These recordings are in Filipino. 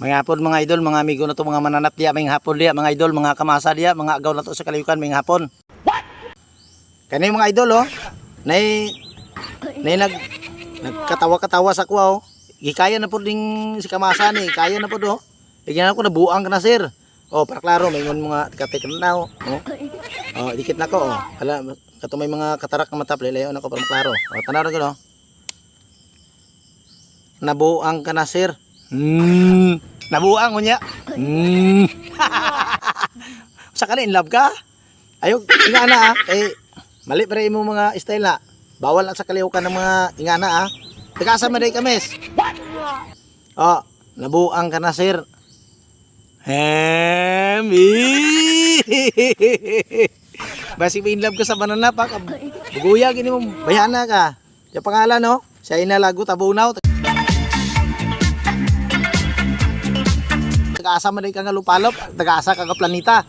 Mga hapon mga idol, mga amigo na to mga mananap diya, mga hapon diya, mga idol, mga kamasa diya, mga agaw na to sa kalayukan, mga hapon. What? Kani mga idol oh. Nay nay nag nagkatawa-katawa sa kuwa oh. Gikaya na po ding si kamasa ni, kaya na po do. Igyan ako na buang na sir. Oh, para klaro may ngon mga katik na oh. Oh, oh dikit na ko oh. Hala, kato may mga katarak na mata layo na ko para klaro. Oh, tanaw ko no. Nabuang ka na sir. Hmm. Nabuang ko niya. Hmm. Sa ka in love ka? Ayok, ingana ah. Eh, mali pa mo mga style na. Bawal ang sa kaliukan ng mga ingana ah. Tagkasama rin kames. Oh, nabuang ka na sir. Hem. Basi in love ka sa banana pa. Buguya gini mo bayana ka. Yung pangalan no? Siya inalago tabunaw. Tagaasa man ka nga lupalop, tagaasa ka nga planeta.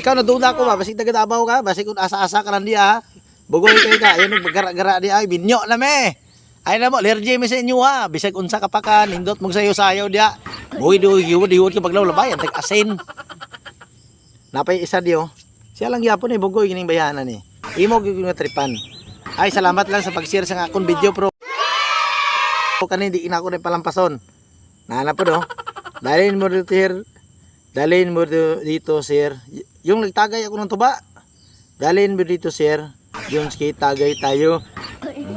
Ikaw naduda ko ba, basig tagadabaw ka, basig kung asa-asa ka lang diya. ha? Bugoy kay ka, ayun nagbagara-gara di ay binyo na me. Ay na mo, allergy mi sa inyo ha. Bisag unsa ka pa ka, nindot mong sayo-sayo diya. Buhay do hiwod hiwod ka baglaw labay, ang asin. Napay isa diyo. Siya lang yapon eh, bugoy gining bayanan ni. Imo gyud tripan. Ay salamat lang sa pag-share sa akong video pro. Kani di ina ko na palampason. Nana po do. Dalhin mo dito sir. Dalhin mo dito sir. Yung nagtagay ako ng tuba. Dalhin mo dito sir. Yung ski tagay tayo.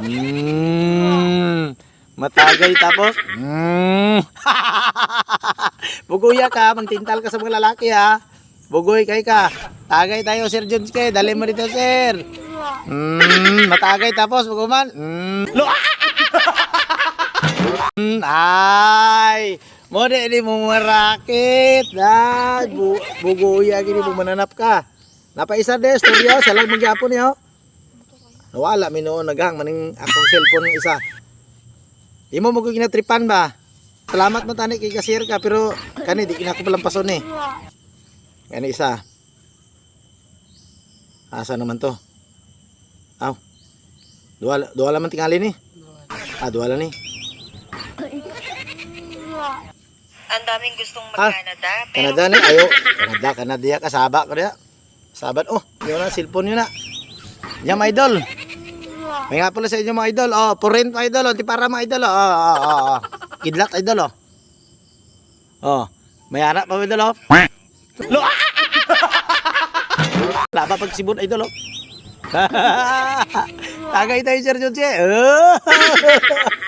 Mm. Matagay tapos. Mm. Buguya ka, magtintal ka sa mga lalaki ha. Bugoy kay ka. Tagay tayo Sir Junske. Dalhin mo dito sir. Mm, matagay tapos buguman. Mm. Mm, ay, mo di di mo marakit. Ay, bu buguya gini mo mananap ka. Napaisa de storya sa lang magyapon niyo. Nawala mi noon naghang maning akong cellphone isa. Imo mo ko ginatripan ba? Salamat man tani kay cashier ka pero kani di kinako palampason eh. Kani isa. Asa naman to? Aw. Duwala, duwala man tingali ni. Ah, duwala ni. Ang daming gustong Ah, mag-Canada, pero Canada ni ayo. Canada, Canada kasaba ko diya. Sabat oh, yun na cellphone yun na. Yan mga idol. May nga pala sa inyo mga idol. Oh, for rent mga idol. Oh, di para mga idol. Oh, oh, oh, oh, oh. Kidlat idol oh. Oh, may anak pa mga idol oh. Lo. Wala pa pag sibon idol oh. Tagay tayo Sir Jose. Oh.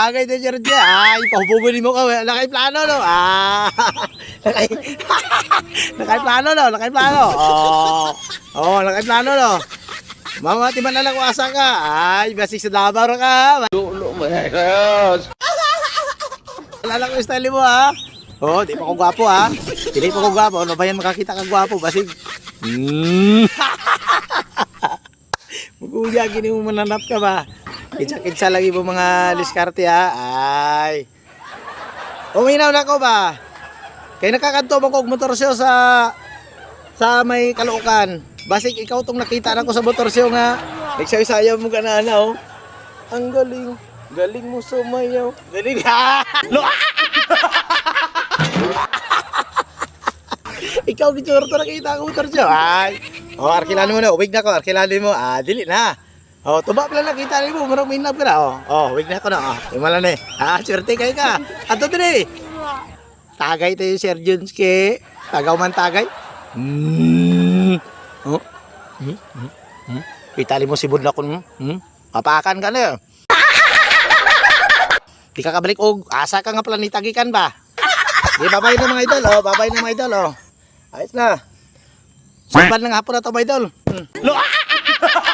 Tagay tayo Sir Jose. Ay, pahubugunin mo ka. Wala kay plano no. Ah. Nakay Nakay plano no, nakay plano. Oh. Oh, nakay plano no. Mama, timan na lang kung asa ka. Ay, basi sa dabar ka. Dulo mo. Alala ko yung style mo ha. Oh, di pa ko gwapo ha. Hindi pa ko gwapo. Ano ba yan makakita ka gwapo? Basig. Mm. Muguya, gini mo mananap ka ba? Kitsa-kitsa lagi mo mga diskarte ha. Ay. Uminaw na ko ba? Kaya nakakanto mo kog motor siyo sa sa may kaluukan. Basig ikaw tong nakita na ko sa motor siyo nga. Nagsayo-sayo mo ka na ano. Ang galing. Galing mo sumayaw. Galing ha. Lo. ikaw ni Chorto nakita ko motor siyo. Ay. Oh, arkilano mo na. Uwig na ko. Arkilano mo. Ah, dili na. Oh, tuba pala nakita ni mo. Marang minap ka na. Oh, oh, wig na ko na. Oh, imala na eh. Ah, swerte kayo ka. Ato din eh. Tagay tayo Sir Junske. Tagaw man tagay. Hmm. Oh. Hmm. Hmm. Hmm. Itali mo si Budla kun. Hmm. Kapakan ka na. Di ka kabalik og asa ka nga planitagikan ba? Di babay na mga idol oh, babay na mga idol oh. Ayos na. Saban lang hapon na to mga idol. Hmm.